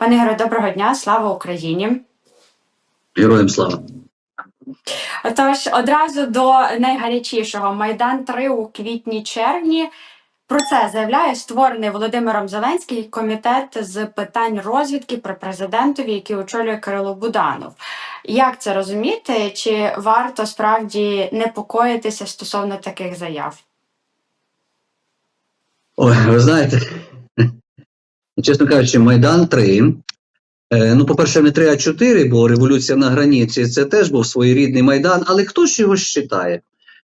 Пане Ігоре, доброго дня, слава Україні. Героям слава. Тож одразу до найгарячішого Майдан 3 у квітні-червні. Про це заявляє створений Володимиром Зеленський комітет з питань розвідки при президентові, який очолює Кирило Буданов. Як це розуміти? Чи варто справді непокоїтися стосовно таких заяв? Ой, ви знаєте, чесно кажучи, Майдан 3. Е, ну, по-перше, не 3, а 4, бо революція на границі це теж був своєрідний Майдан, але хто ж його считає?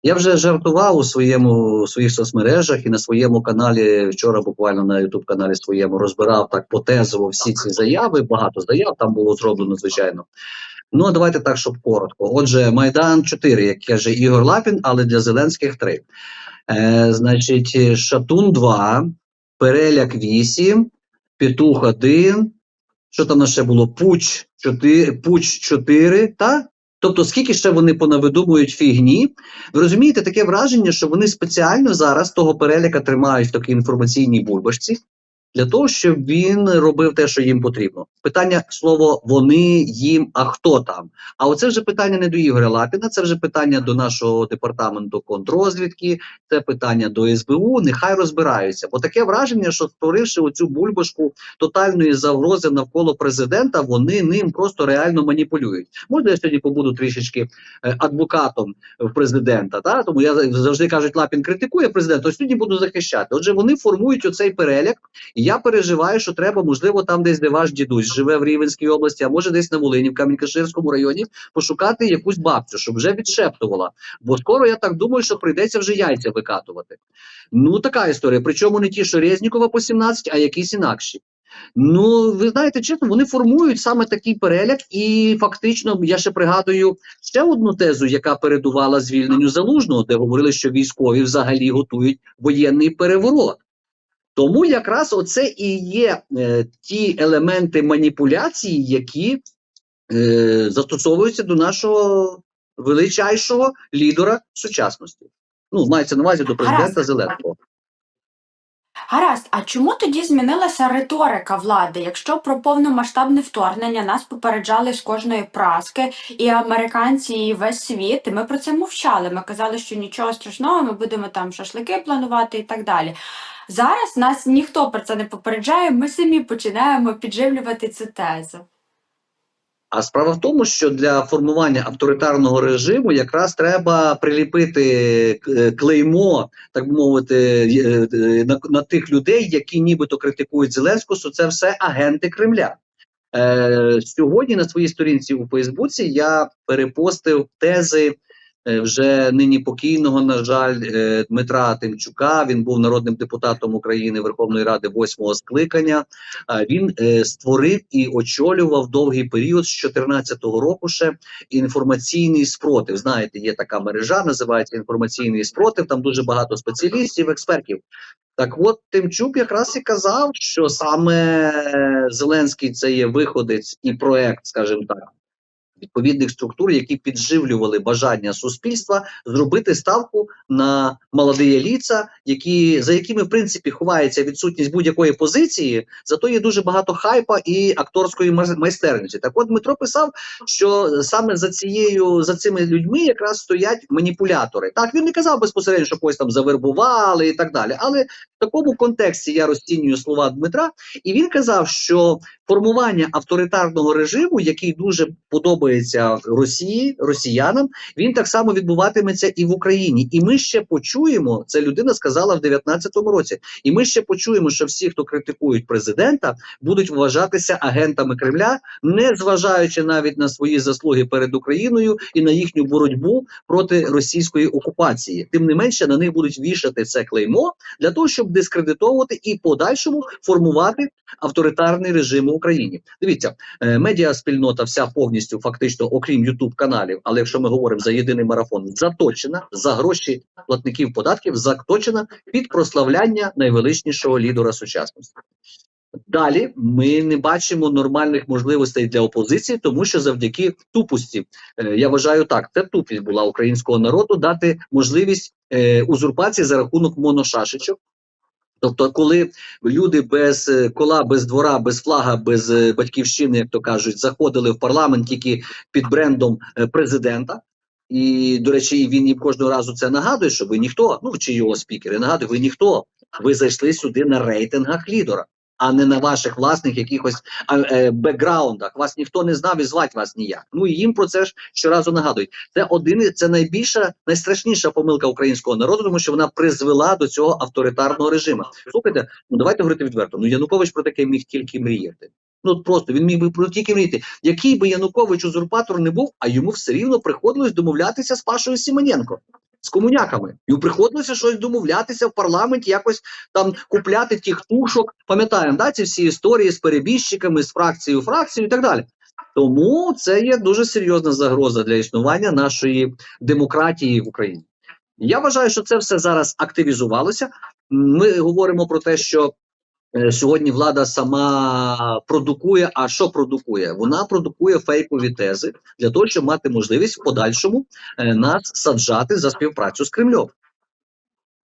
Я вже жартував у своєму у своїх соцмережах і на своєму каналі вчора, буквально на youtube каналі своєму розбирав так потезово всі ці заяви. Багато заяв там було зроблено, звичайно. Ну, а давайте так, щоб коротко. Отже, Майдан 4, як каже Ігор Лапін, але для Зеленських 3. Е, значить, Шатун 2, Переляк 8, Петух 1. Що там на ще було? Пуч 4, Пуч 4, та? Тобто, скільки ще вони понавидумують фігні, ви розумієте, таке враження, що вони спеціально зараз того переліка тримають в такій інформаційній бульбашці для того, щоб він робив те, що їм потрібно. Питання слово вони, їм, а хто там? А оце вже питання не до Ігоря Лапіна, це вже питання до нашого департаменту контррозвідки, це питання до СБУ. Нехай розбираються. Бо таке враження, що створивши оцю бульбашку тотальної загрози навколо президента, вони ним просто реально маніпулюють. Можна я сьогодні побуду трішечки е, адвокатом в президента? Та тому я завжди кажуть, Лапін критикує президента. Ось сьогодні буду захищати. Отже, вони формують оцей переляк. Я переживаю, що треба, можливо, там десь, де ваш дідусь живе в Рівенській області, а може десь на Волині, в Кам'янь-Каширському районі, пошукати якусь бабцю, щоб вже відшептувала. Бо скоро я так думаю, що прийдеться вже яйця викатувати. Ну, така історія. Причому не ті, що Резнікова по 17, а якісь інакші. Ну, ви знаєте, чесно, вони формують саме такий переляк, і фактично я ще пригадую ще одну тезу, яка передувала звільненню залужного, де говорили, що військові взагалі готують воєнний переворот. Тому якраз оце і є е, ті елементи маніпуляції, які е, застосовуються до нашого величайшого лідера сучасності. Ну, мається на увазі до президента Гаразд. Зеленського. Гаразд, а чому тоді змінилася риторика влади? Якщо про повномасштабне вторгнення нас попереджали з кожної праски, і американці, і весь світ, і ми про це мовчали. Ми казали, що нічого страшного, ми будемо там шашлики планувати і так далі. Зараз нас ніхто про це не попереджає, ми самі починаємо підживлювати цю тезу. А справа в тому, що для формування авторитарного режиму якраз треба приліпити е, клеймо, так би мовити, е, е, на, на тих людей, які нібито критикують Зеленського, що це все агенти Кремля. Е, сьогодні на своїй сторінці у Фейсбуці я перепостив тези вже нині покійного, на жаль, е, Дмитра Тимчука. Він був народним депутатом України Верховної Ради восьмого скликання. Е, Він е, створив і очолював довгий період з 2014 року ще інформаційний спротив. Знаєте, є така мережа, називається інформаційний спротив. Там дуже багато спеціалістів, експертів. Так от Тимчук якраз і казав, що саме Зеленський це є виходець і проект, скажімо так, відповідних структур, які підживлювали бажання суспільства зробити ставку на молоді ліца, які за якими в принципі ховається відсутність будь-якої позиції, зато є дуже багато хайпа і акторської май- майстерності. Так от Дмитро писав, що саме за цією за цими людьми якраз стоять маніпулятори. Так він не казав безпосередньо, що когось там завербували і так далі. Але в такому контексті я розцінюю слова Дмитра, і він казав, що формування авторитарного режиму, який дуже подобається Росії, росіянам, він так само відбуватиметься і в Україні. І ми ще почуємо, це людина сказала в 19-му році. І ми ще почуємо, що всі, хто критикують президента, будуть вважатися агентами Кремля, не зважаючи навіть на свої заслуги перед Україною і на їхню боротьбу проти російської окупації. Тим не менше на них будуть вішати це клеймо для того, щоб дискредитовувати і подальшому формувати авторитарний режим у Україні. Дивіться, е, медіа спільнота вся повністю, фактично, окрім Ютуб каналів, але якщо ми говоримо за єдиний марафон, заточена за гроші платників податків, заточена під прославляння найвеличнішого лідера сучасності. Далі ми не бачимо нормальних можливостей для опозиції, тому що завдяки тупості, е, я вважаю так, це тупість була українського народу дати можливість е, узурпації за рахунок моношашечок. Тобто, коли люди без е, кола, без двора, без флага, без е, батьківщини, як то кажуть, заходили в парламент тільки під брендом е, президента. І, до речі, він їм кожного разу це нагадує, що ви ніхто, ну чи його спікери, нагадує, ви ніхто. Ви зайшли сюди на рейтингах лідера, а не на ваших власних якихось е, бекграундах. Вас ніхто не знав і звати вас ніяк. Ну і їм про це ж щоразу нагадують. Це один це найбільша, найстрашніша помилка українського народу, тому що вона призвела до цього авторитарного режиму. Слухайте, ну давайте говорити відверто. Ну Янукович про таке міг тільки мріяти. Ну просто він міг би про тільки мріяти. Який би Янукович узурпатор не був, а йому все рівно приходилось домовлятися з Пашою Сімененко. З комуняками і приходилося щось домовлятися в парламенті, якось там купляти тих тушок. Пам'ятаємо, да, ці всі історії з перебіжчиками, з фракцією, фракцією і так далі. Тому це є дуже серйозна загроза для існування нашої демократії в Україні. Я вважаю, що це все зараз активізувалося. Ми говоримо про те, що сьогодні влада сама продукує. А що продукує? Вона продукує фейкові тези для того, щоб мати можливість в подальшому е, нас саджати за співпрацю з Кремлем.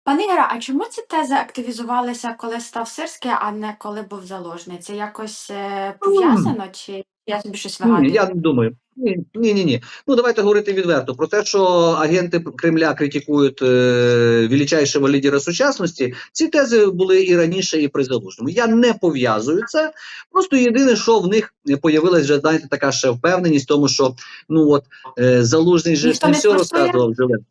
Пане Ігоре, а чому ці тези активізувалися, коли став Сирський, а не коли був заложний? Це якось е, пов'язано, чи я собі щось Ні, я не думаю. Ні, ні, ні. Ну давайте говорити відверто про те, що агенти Кремля критикують е, величайшого лідера сучасності. Ці тези були і раніше, і при залужному. Я не пов'язую це. Просто єдине, що в них появилась вже знаєте, така ще впевненість, в тому що ну от е, залужний же не все розказував Зеленському.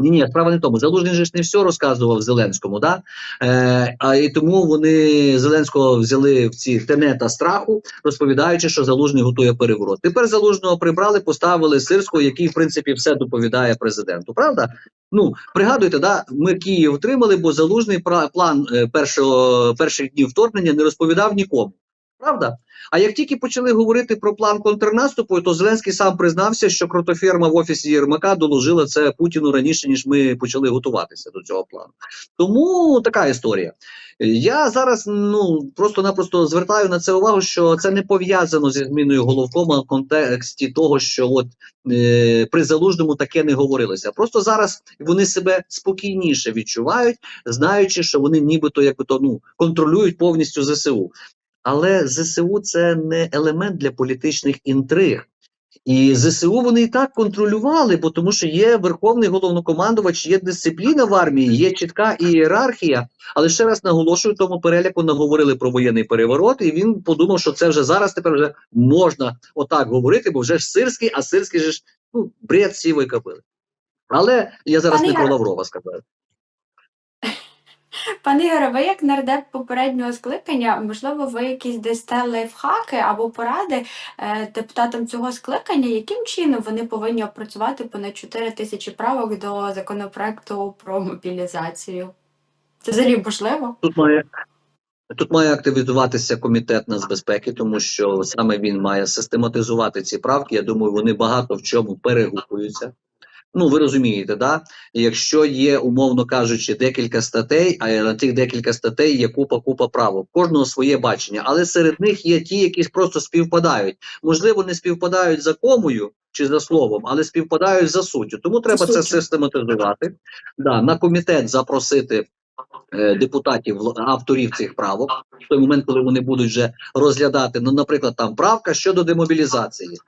Ні, ні, справа не тому. Залужний же ж не все розказував Зеленському, да? Е, а і тому вони Зеленського взяли в ці тенета страху, розповідаючи, що залужний готує переворот. Тепер залужного прибрали, поставили сирського, який в принципі все доповідає президенту. Правда? Ну пригадуйте, да, ми Київ отримали, бо залужний план е, першого перших днів вторгнення не розповідав нікому. Правда? А як тільки почали говорити про план контрнаступу, то Зеленський сам признався, що кротоферма в офісі Єрмака доложила це Путіну раніше, ніж ми почали готуватися до цього плану. Тому така історія. Я зараз ну просто-напросто звертаю на це увагу, що це не пов'язано зі зміною головкома в контексті того, що от е, при залужному таке не говорилося. Просто зараз вони себе спокійніше відчувають, знаючи, що вони нібито якби то ну контролюють повністю ЗСУ. Але ЗСУ це не елемент для політичних інтриг. І ЗСУ вони і так контролювали, бо тому що є верховний головнокомандувач, є дисципліна в армії, є чітка ієрархія. Але ще раз наголошую, тому переліку наговорили про воєнний переворот, і він подумав, що це вже зараз тепер вже можна отак говорити, бо вже ж сирський, а сирський же ж ну, бред сівої кобили. Але я зараз Пане не про Лаврова сказав. Пане Ігоре, ви як нардеп попереднього скликання, можливо, ви якісь дасте лайфхаки або поради е, депутатам цього скликання, яким чином вони повинні опрацювати понад 4 тисячі правок до законопроекту про мобілізацію? Це взагалі можливо? Тут має тут має активізуватися комітет нацбезпеки, тому що саме він має систематизувати ці правки. Я думаю, вони багато в чому перегукуються. Ну, ви розумієте, да? Якщо є, умовно кажучи, декілька статей, а на цих декілька статей є купа купа правок. Кожного своє бачення, але серед них є ті, які просто співпадають. Можливо, не співпадають за комою чи за словом, але співпадають за суттю. Тому треба це суттю. систематизувати. Да, на комітет запросити депутатів, л- авторів цих правок, в той момент, коли вони будуть вже розглядати, ну, наприклад, там правка щодо демобілізації.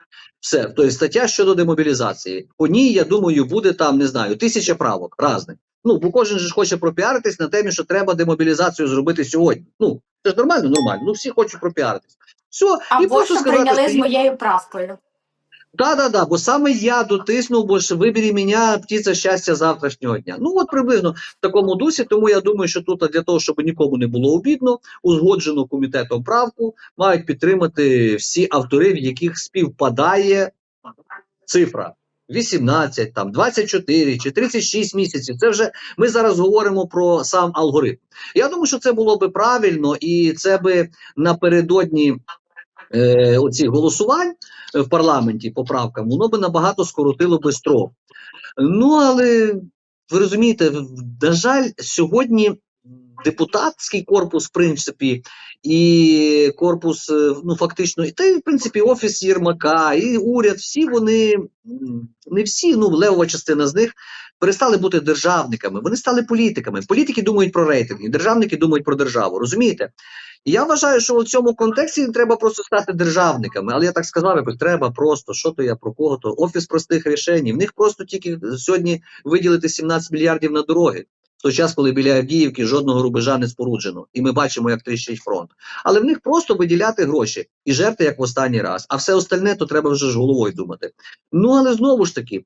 Все, тобто стаття щодо демобілізації. По ній, я думаю, буде там, не знаю, тисяча правок разних. Ну, бо кожен же ж хоче пропіаритись на темі, що треба демобілізацію зробити сьогодні. Ну, це ж нормально, нормально. Ну, всі хочуть пропіаритись. Все, і Або просто сказати, прийняли що з моєю правкою. Да, да, да, бо саме я дотиснув, бо ж вибері мене птиця щастя завтрашнього дня. Ну от приблизно в такому дусі. Тому я думаю, що тут для того, щоб нікому не було обідно, узгоджену комітетом правку мають підтримати всі автори, в яких співпадає цифра. 18, там 24 чи 36 місяців. Це вже ми зараз говоримо про сам алгоритм. Я думаю, що це було би правильно, і це би напередодні е, оцих голосувань в парламенті по правкам, воно би набагато скоротило би строк. Ну але ви розумієте, на жаль, сьогодні депутатський корпус, в принципі, і корпус, е, ну фактично, і та в принципі офіс Єрмака, і уряд, всі вони не всі, ну левова частина з них перестали бути державниками. Вони стали політиками. Політики думають про рейтинги, державники думають про державу. Розумієте? І я вважаю, що в цьому контексті треба просто стати державниками. Але я так сказав, якось треба просто, що то я про кого то офіс простих рішень. В них просто тільки сьогодні виділити 17 мільярдів на дороги. В той час, коли біля Авдіївки жодного рубежа не споруджено, і ми бачимо, як тріщить фронт. Але в них просто виділяти гроші і жерти як в останній раз. А все остальне то треба вже ж головою думати. Ну але знову ж таки,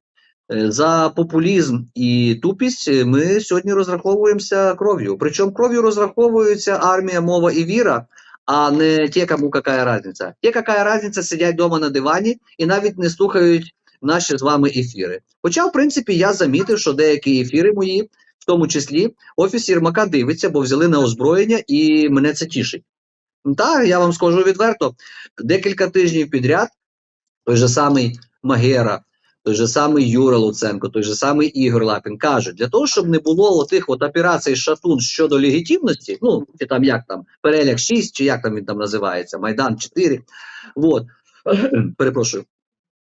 е, за популізм і тупість е, ми сьогодні розраховуємося кров'ю. Причому кров'ю розраховується армія, мова і віра. А не те, кому какая різниця. Те, какая різниця, сидять вдома на дивані і навіть не слухають наші з вами ефіри. Хоча, в принципі, я замітив, що деякі ефіри мої, в тому числі, офіс Єрмака дивиться, бо взяли на озброєння, і мене це тішить. Так, я вам скажу відверто, декілька тижнів підряд той же самий Магера, той же самий Юра Луценко, той же самий Ігор Лапін кажуть, для того, щоб не було отих от операцій Шатун щодо легітимності, ну чи там як там переляк 6, чи як там він там називається, Майдан 4. От, перепрошую.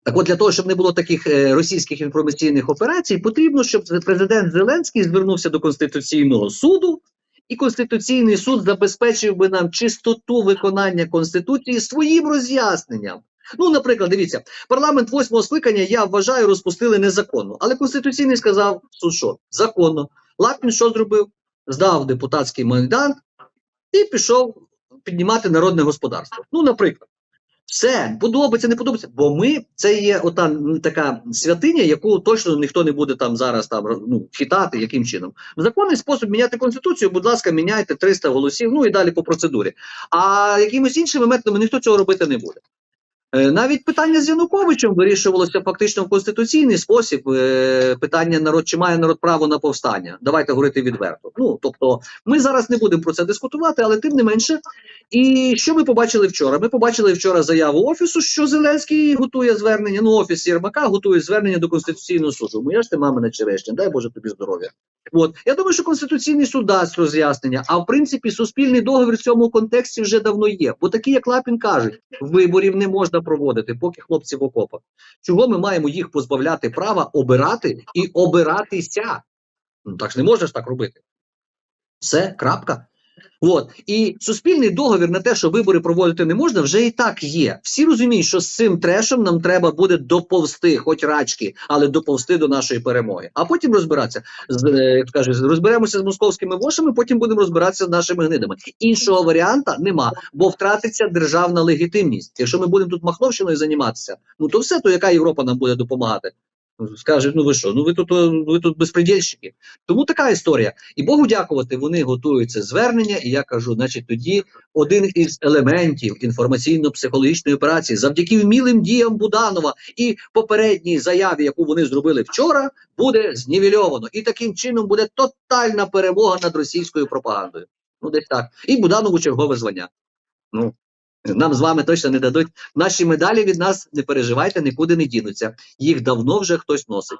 Так от для того, щоб не було таких е, російських інформаційних операцій, потрібно, щоб президент Зеленський звернувся до Конституційного суду, і Конституційний суд забезпечив би нам чистоту виконання Конституції своїм роз'ясненням. Ну, наприклад, дивіться, парламент восьмого скликання я вважаю розпустили незаконно, але Конституційний сказав, суд що законно. Лапін що зробив? Здав депутатський майдан і пішов піднімати народне господарство. Ну, наприклад. Все, подобається, не подобається, бо ми це є ота така святиня, яку точно ніхто не буде там зараз там ну, хитати, яким чином. Законний спосіб міняти конституцію, будь ласка, міняйте 300 голосів, ну і далі по процедурі. А якимось іншими методами ніхто цього робити не буде. Е, Навіть питання з Януковичем вирішувалося фактично в конституційний спосіб. Е, Питання народ чи має народ право на повстання. Давайте говорити відверто. Ну тобто, ми зараз не будемо про це дискутувати, але тим не менше. І що ми побачили вчора? Ми побачили вчора заяву офісу, що Зеленський готує звернення. Ну, офіс Єрмака готує звернення до конституційного суду. Моя ж ти мама на черешня, дай Боже тобі здоров'я. От я думаю, що конституційний суд дасть роз'яснення. А в принципі, суспільний договір в цьому контексті вже давно є. Бо такі, як Лапін кажуть, виборів не можна проводити, поки хлопці в окопах. Чого ми маємо їх позбавляти права обирати і обиратися? Ну так ж не можна так робити. Все, крапка. От і суспільний договір на те, що вибори проводити не можна, вже і так є. Всі розуміють, що з цим трешем нам треба буде доповзти, хоч рачки, але доповзти до нашої перемоги. А потім розбиратися з е, як кажуть, розберемося з московськими вошами, потім будемо розбиратися з нашими гнидами. Іншого варіанта нема, бо втратиться державна легітимність. Якщо ми будемо тут махновщиною займатися, ну то все, то яка Європа нам буде допомагати? Скажуть, ну ви що? Ну ви тут о, ви тут безпредельщики. Тому така історія. І Богу дякувати, вони готують це звернення. І я кажу, значить, тоді один із елементів інформаційно-психологічної операції, завдяки вмілим діям Буданова і попередній заяві, яку вони зробили вчора, буде знівельовано. І таким чином буде тотальна перемога над російською пропагандою. Ну, десь так. І Буданову чергове звання. Ну. Нам з вами точно не дадуть наші медалі від нас, не переживайте, нікуди не дінуться. Їх давно вже хтось носить.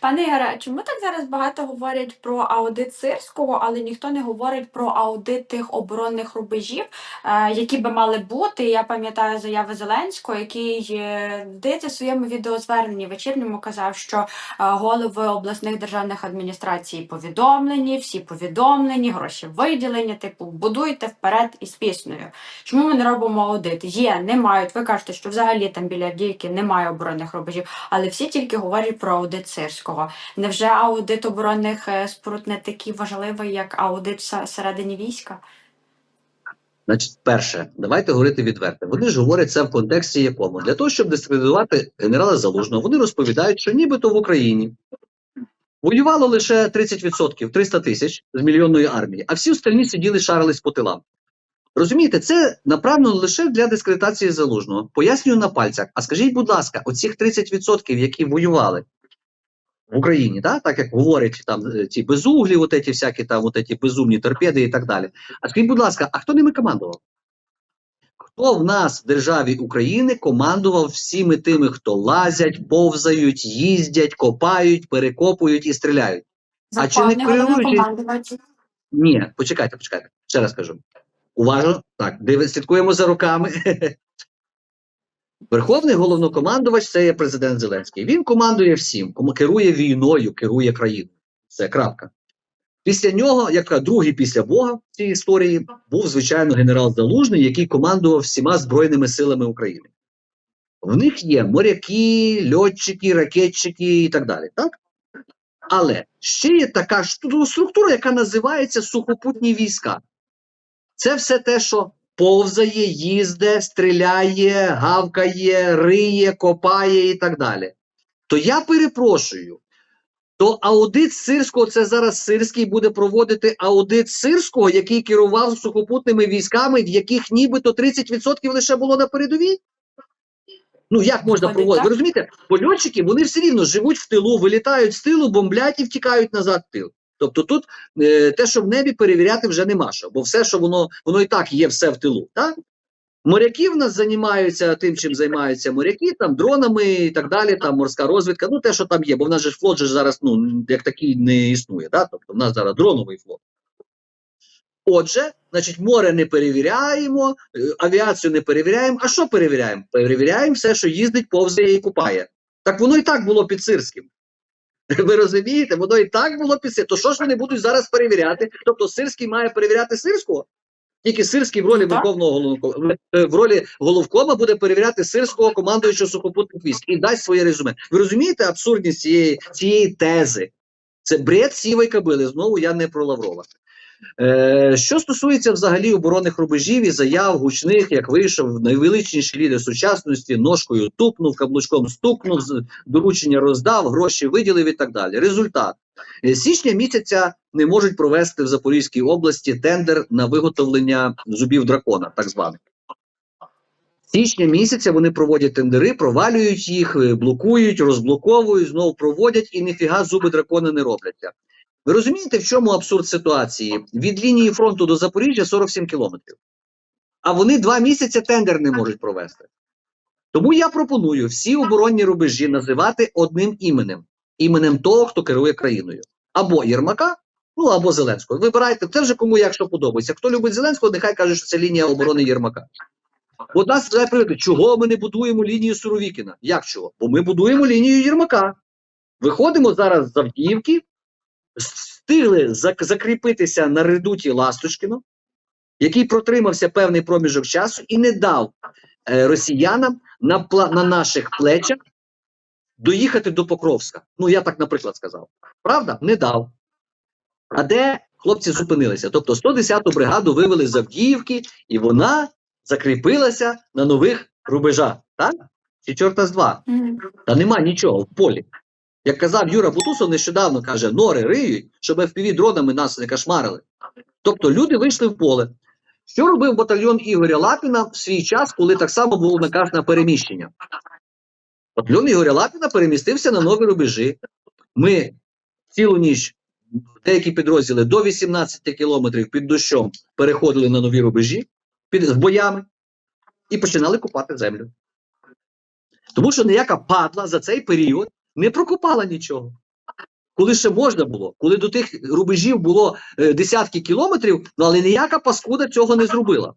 Пане Ігоре, чому так зараз багато говорять про аудит сирського, але ніхто не говорить про аудит тих оборонних рубежів, е, які би мали бути? Я пам'ятаю заяви Зеленського, який е, здається в своєму відеозверненні вечірньому казав, що е, голови обласних державних адміністрацій повідомлені, всі повідомлені, гроші виділені. Типу, будуйте вперед із піснею. Чому ми не робимо аудит? Є, не мають. Ви кажете, що взагалі там біля Авдіївки немає оборонних рубежів, але всі тільки говорять про аудит сирського. Невже аудит оборонних е, споруд не такий важливий, як аудит всередині війська? Значить, перше, давайте говорити відверто. Вони ж говорять це в контексті якому для того, щоб дискредитувати генерала Залужного, вони розповідають, що нібито в Україні воювало лише 30%, 300 тисяч з мільйонної армії, а всі остальні сиділи шарились по тилам. Розумієте, це направлено лише для дискредитації залужного. Пояснюю на пальцях. А скажіть, будь ласка, оцих 30%, які воювали в Україні, да? так як говорять там е, ці безуглі, от ці всякі там от ці безумні торпеди і так далі. А скажіть, будь ласка, а хто ними командував? Хто в нас в державі України командував всіми тими, хто лазять, повзають, їздять, копають, перекопують і стріляють? А чи не керуючий- Ні, почекайте, почекайте. Ще раз кажу. Уважно, так, диви, слідкуємо за руками. Верховний головнокомандувач це є президент Зеленський. Він командує всім, керує війною, керує країною. Це крапка. Після нього, як другий після Бога в цій історії, був, звичайно, генерал Залужний, який командував всіма Збройними силами України. В них є моряки, льотчики, ракетчики і так далі. Так? Але ще є така структура, яка називається сухопутні війська. Це все те, що повзає, їзде, стріляє, гавкає, риє, копає і так далі. То я перепрошую. То аудит Сирського, це зараз Сирський буде проводити аудит Сирського, який керував сухопутними військами, в яких нібито 30% лише було на передовій. Ну як можна проводити? Ви розумієте, польотчики вони все рівно живуть в тилу, вилітають з тилу, бомблять і втікають назад в тил. Тобто тут е, те, що в небі перевіряти вже нема що, бо все, що воно, воно і так є все в тилу. Так? Моряки в нас займаються тим, чим займаються моряки, там дронами і так далі, там морська розвідка, ну те, що там є, бо в нас же флот же зараз ну, як такий не існує. Да? Тобто в нас зараз дроновий флот. Отже, значить, море не перевіряємо, е, авіацію не перевіряємо. А що перевіряємо? Перевіряємо все, що їздить, повзає і купає. Так воно і так було під Сирським. Ви розумієте, воно і так було після. То що ж вони будуть зараз перевіряти? Тобто Сирський має перевіряти Сирського? Тільки Сирський в ролі Так. верховного головкома в ролі головкома буде перевіряти сирського командуючого сухопутних військ і дасть своє резюме. Ви розумієте абсурдність цієї, цієї тези? Це бред сівої кабили. Знову я не про Лаврова. Е, що стосується взагалі оборонних рубежів і заяв гучних, як вийшов найвеличніший лідер сучасності, ножкою тупнув, каблучком стукнув, доручення роздав, гроші виділив і так далі. Результат Е, січня місяця не можуть провести в Запорізькій області тендер на виготовлення зубів дракона, так званих. Січня місяця вони проводять тендери, провалюють їх, е, блокують, розблоковують, знову проводять і ніфіга зуби дракона не робляться. Ви розумієте, в чому абсурд ситуації? Від лінії фронту до Запоріжжя 47 кілометрів. А вони два місяці тендер не можуть провести. Тому я пропоную всі оборонні рубежі називати одним іменем іменем того, хто керує країною. Або Єрмака, ну або Зеленського. Вибирайте, це вже кому як що подобається. Хто любить Зеленського, нехай каже, що це лінія оборони Єрмака. От нас привикли, чого ми не будуємо лінію Суровікіна? Як чого? Бо ми будуємо лінію Єрмака. Виходимо зараз з Авдіївки, встигли зак- закріпитися на редуті Ласточкіно, який протримався певний проміжок часу і не дав е, росіянам на, на наших плечах доїхати до Покровська. Ну, я так, наприклад, сказав. Правда? Не дав. А де хлопці зупинилися? Тобто 110-ту бригаду вивели з Авдіївки, і вона закріпилася на нових рубежах. Так? Чи чорта з два? Мгм. Та нема нічого в полі. Як казав Юра Бутусов нещодавно, каже, нори риють, щоб fpv дронами нас не кошмарили. Тобто люди вийшли в поле. Що робив батальйон Ігоря Лапіна в свій час, коли так само було наказ на переміщення? Батальйон Ігоря Лапіна перемістився на нові рубежі. Ми цілу ніч, деякі підрозділи до 18 кілометрів під дощом переходили на нові рубежі під з боями і починали купати землю. Тому що ніяка падла за цей період не прокопала нічого. Коли ще можна було, коли до тих рубежів було е, десятки кілометрів, ну, але ніяка паскуда цього не зробила.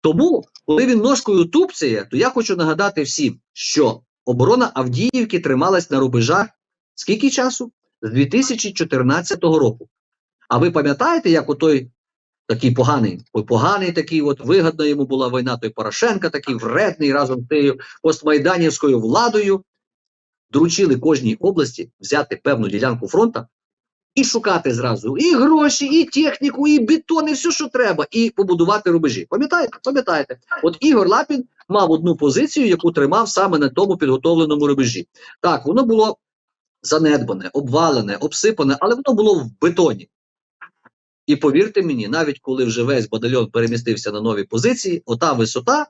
Тому, коли він ножкою тупцяє, то я хочу нагадати всім, що оборона Авдіївки трималась на рубежах скільки часу? З 2014 року. А ви пам'ятаєте, як отой такий поганий, поганий такий, от вигадна йому була війна, той Порошенка, такий вредний разом з тією постмайданівською владою, доручили кожній області взяти певну ділянку фронта і шукати зразу і гроші, і техніку, і бетон, і все, що треба, і побудувати рубежі. Пам'ятаєте? Пам'ятаєте? От Ігор Лапін мав одну позицію, яку тримав саме на тому підготовленому рубежі. Так, воно було занедбане, обвалене, обсипане, але воно було в бетоні. І повірте мені, навіть коли вже весь батальйон перемістився на нові позиції, ота висота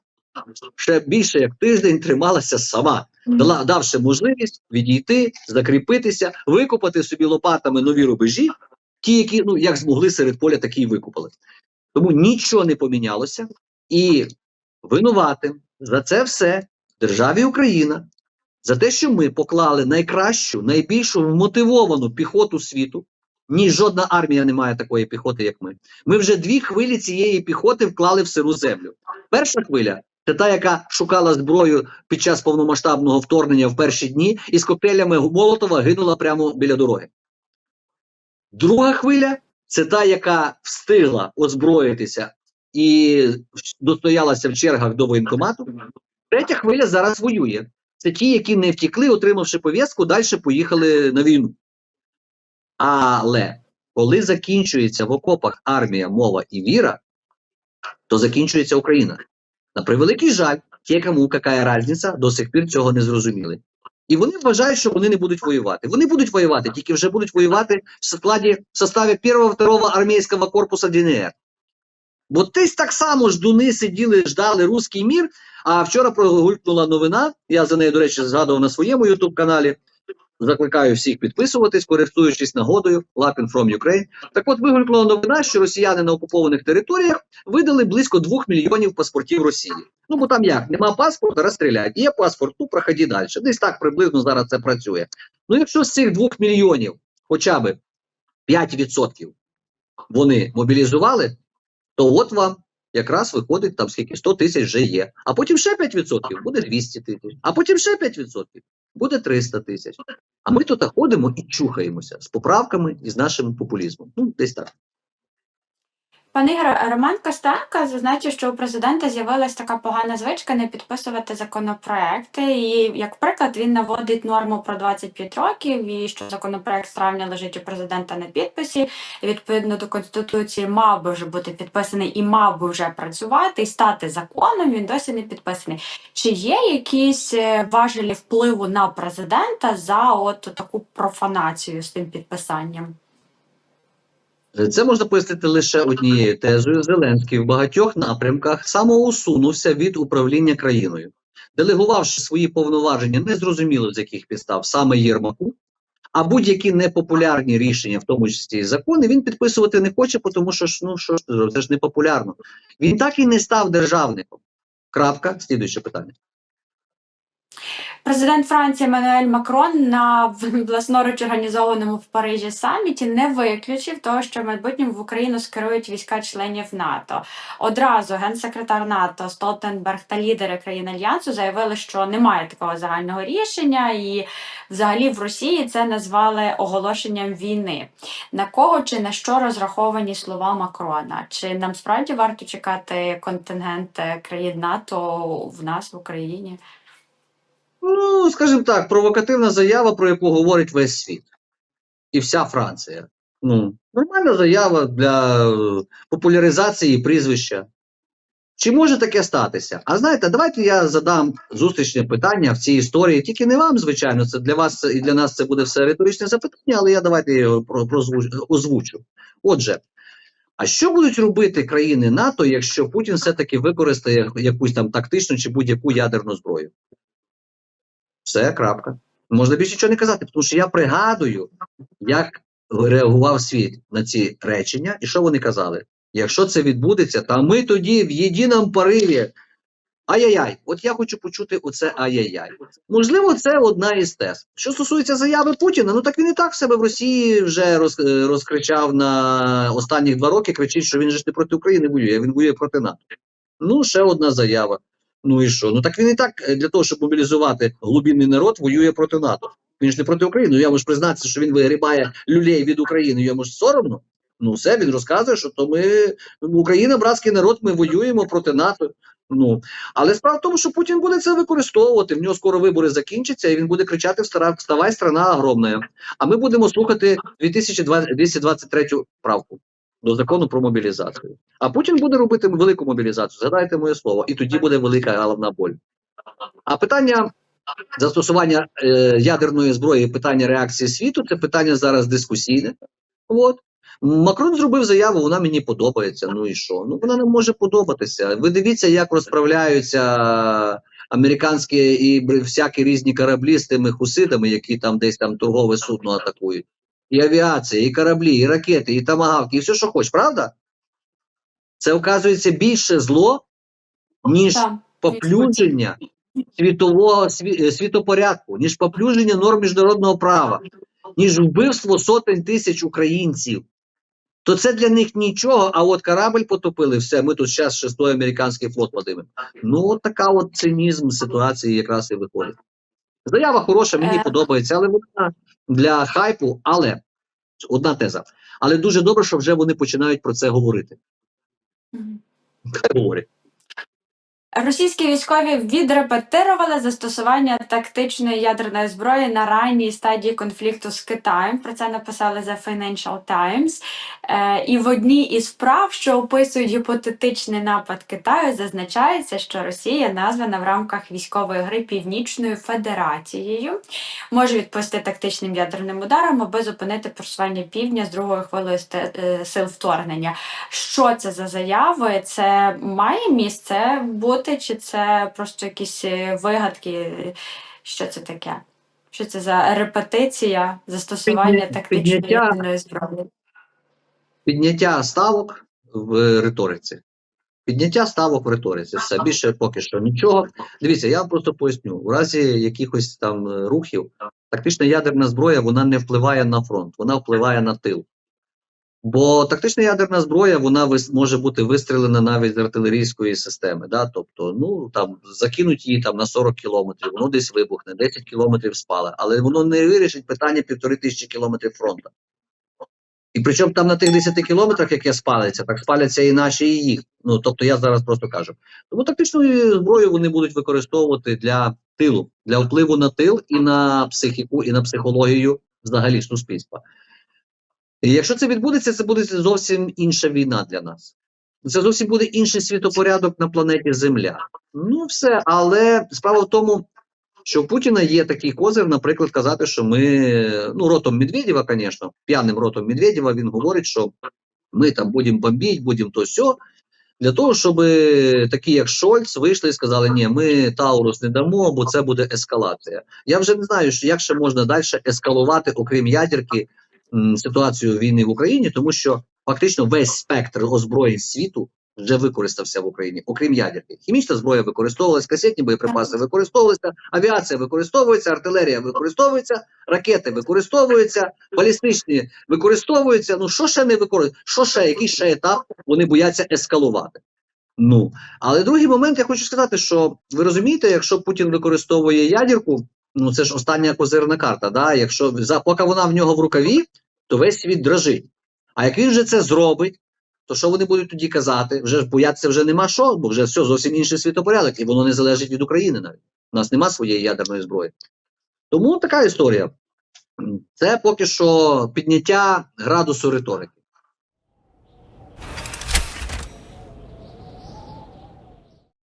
ще більше як тиждень трималася сама, дала, давши можливість відійти, закріпитися, викопати собі лопатами нові рубежі, ті, які ну як змогли серед поля, такі й викопали. Тому нічого не помінялося, і винуватим за це все державі Україна за те, що ми поклали найкращу, найбільшу вмотивовану піхоту світу, Ні, жодна армія не має такої піхоти, як ми. Ми вже дві хвилі цієї піхоти вклали в сиру землю. Перша хвиля це та, яка шукала зброю під час повномасштабного вторгнення в перші дні і з коктейлями Молотова гинула прямо біля дороги. Друга хвиля це та, яка встигла озброїтися і достоялася в чергах до воєнкомату. Третя хвиля зараз воює. Це ті, які не втікли, отримавши пов'язку, далі поїхали на війну. Але коли закінчується в окопах армія, мова і віра, то закінчується Україна. На превеликий жаль, ті, кому яка різниця, до сих пір цього не зрозуміли. І вони вважають, що вони не будуть воювати. Вони будуть воювати, тільки вже будуть воювати в складі в составі першого, второго армійського корпусу ДНР. Бо десь так само ждуни сиділи, ждали руський мір. А вчора прогулькнула новина. Я за нею, до речі, згадував на своєму youtube каналі. Закликаю всіх підписуватись, користуючись нагодою Lapin from Ukraine. Так от вигулькнула новина, що росіяни на окупованих територіях видали близько 2 мільйонів паспортів Росії. Ну бо там як, нема паспорта, розстріляють. Є паспорт, ну проходи далі. Десь так приблизно зараз це працює. Ну якщо з цих 2 мільйонів хоча б 5% вони мобілізували, то от вам якраз виходить там скільки 100 тисяч вже є. А потім ще 5% буде 200 тисяч, а потім ще 5% буде 300 тисяч. А ми тут ходимо і чухаємося з поправками і з нашим популізмом. Ну, десь так. Пане Роман Костенко зазначив, що у президента з'явилась така погана звичка не підписувати законопроекти. І як приклад він наводить норму про 25 років, і що законопроект з травня лежить у президента на підписі. І відповідно до конституції мав би вже бути підписаний і мав би вже працювати і стати законом. Він досі не підписаний. Чи є якісь е, важелі впливу на президента за от таку профанацію з тим підписанням? Це можна пояснити лише однією тезою. Зеленський в багатьох напрямках самоусунувся від управління країною, делегувавши свої повноваження незрозуміло з яких підстав саме Єрмаку. А будь-які непопулярні рішення, в тому числі закони, він підписувати не хоче, тому що ну що ж це ж не популярно. Він так і не став державником. Крапка. Слідуюче питання. Президент Франції Еммануель Макрон на власноруч організованому в Парижі саміті не виключив того, що в майбутньому в Україну скерують війська членів НАТО. Одразу генсекретар НАТО Столтенберг та лідери країн альянсу заявили, що немає такого загального рішення, і взагалі в Росії це назвали оголошенням війни. На кого чи на що розраховані слова Макрона? Чи нам справді варто чекати контингент е, країн НАТО в нас в Україні? Ну, скажімо так, провокативна заява, про яку говорить весь світ і вся Франція. Ну, нормальна заява для е, популяризації прізвища. Чи може таке статися? А знаєте, давайте я задам зустрічне питання в цій історії. Тільки не вам, звичайно, це для вас і для нас це буде все риторичне запитання, але я давайте його озвучу. Отже, а що будуть робити країни НАТО, якщо Путін все-таки використає якусь там тактичну чи будь-яку ядерну зброю? Все, крапка. Можна більше нічого не казати, тому що я пригадую, як реагував світ на ці речення, і що вони казали. Якщо це відбудеться, то ми тоді в єдиному пориві. Ай-яй-яй, от я хочу почути оце ай-яй-яй. Можливо, це одна із тез. Що стосується заяви Путіна, ну так він і так себе в Росії вже роз, е, розкричав на останніх два роки, кричить, що він же ж не проти України воює, він воює проти НАТО. Ну, ще одна заява. Ну і що? Ну так він і так е, для того, щоб мобілізувати глубинний народ, воює проти НАТО. Він ж не проти України. Ну я можу признатися, що він вигрібає люлей від України. Йому ж соромно. Ну все, він розказує, що то ми Україна, братський народ, ми воюємо проти НАТО. Ну але справа в тому, що Путін буде це використовувати. В нього скоро вибори закінчаться, і він буде кричати: Вставай, страна огромна. А ми будемо слухати 2020 223 правку до закону про мобілізацію. А Путін буде робити велику мобілізацію. Згадайте моє слово, і тоді буде велика головна боль. А питання застосування е, ядерної зброї, питання реакції світу це питання зараз дискусійне. От. Макрон зробив заяву, вона мені подобається. Ну і що? Ну вона не може подобатися. Ви дивіться, як розправляються американські і всякі різні кораблі з тими хусидами, які там десь там торгове судно атакують. І авіація, і кораблі, і ракети, і тамагавки, і все, що хочеш, правда? Це оказується більше зло, ніж Так. поплюження світового сві- е, світопорядку, ніж поплюження норм міжнародного права. ніж вбивство сотень тисяч українців. То це для них нічого, а от корабль потопили, все, ми тут зараз шестой американський флот подивимо. Ну, от така от цинізм ситуації якраз і виходить. Заява хороша, мені Е. подобається, але вона для хайпу, але одна теза. Але дуже добре, що вже вони починають про це говорити. Хай говорять. Російські військові відрепетирували застосування тактичної ядерної зброї на ранній стадії конфлікту з Китаєм. Про це написали The Financial Times. Е, і в одній із справ, що описують гіпотетичний напад Китаю, зазначається, що Росія названа в рамках військової гри Північною Федерацією, може відповісти тактичним ядерним ударом, аби зупинити просування півдня з другою хвилею е, сил вторгнення. Що це за заяви? Це має місце бути, чи це просто якісь е, вигадки? Що це таке? Що це за репетиція застосування Підня- тактичної підняття- ядерної зброї? Підняття ставок в риториці. Підняття ставок в риториці. Все більше поки що нічого. Дивіться, я вам просто поясню. У разі якихось там е, рухів, тактична ядерна зброя вона не впливає на фронт, вона впливає на тил. Бо тактична ядерна зброя вона може бути вистрілена навіть з артилерійської системи. Да? Тобто, ну там закинуть її там на 40 кілометрів, воно десь вибухне, 10 кілометрів спале, але воно не вирішить питання півтори тисячі кілометрів фронту. І причому там на тих 10 кілометрах, яке спалиться, так спаляться і наші, і їх. Ну тобто я зараз просто кажу. Тому тактичну зброю вони будуть використовувати для тилу, для впливу на тил і на психіку, і на психологію взагалі суспільства. І якщо це відбудеться, це буде зовсім інша війна для нас. Це зовсім буде інший світопорядок на планеті Земля. Ну, все, але справа в тому, що в Путіна є такий козир, наприклад, казати, що ми, ну, ротом Медведєва, звісно, п'яним ротом Медведєва, він говорить, що ми там будемо бомбити, будемо то сьо, для того, щоб такі, як Шольц, вийшли і сказали, ні, ми Таурус не дамо, бо це буде ескалація. Я вже не знаю, як ще можна далі ескалувати, окрім ядерки, ситуацію війни в Україні, тому що фактично весь спектр озброєнь світу вже використався в Україні, окрім ядерки. Хімічна зброя використовувалася, касетні боєприпаси використовувалися, авіація використовується, артилерія використовується, ракети використовуються, балістичні використовуються. Ну що ще не використовується? Що ще, який ще етап вони бояться ескалувати? Ну, але другий момент я хочу сказати, що ви розумієте, якщо Путін використовує ядерку, ну це ж остання козирна карта. Да? Якщо за поки вона в нього в рукаві, то весь світ дрожить. А як він вже це зробить, то що вони будуть тоді казати? Вже боятися вже нема що, бо вже все зовсім інший світопорядок, і воно не залежить від України навіть. У нас нема своєї ядерної зброї. Тому така історія. Це поки що підняття градусу риторики.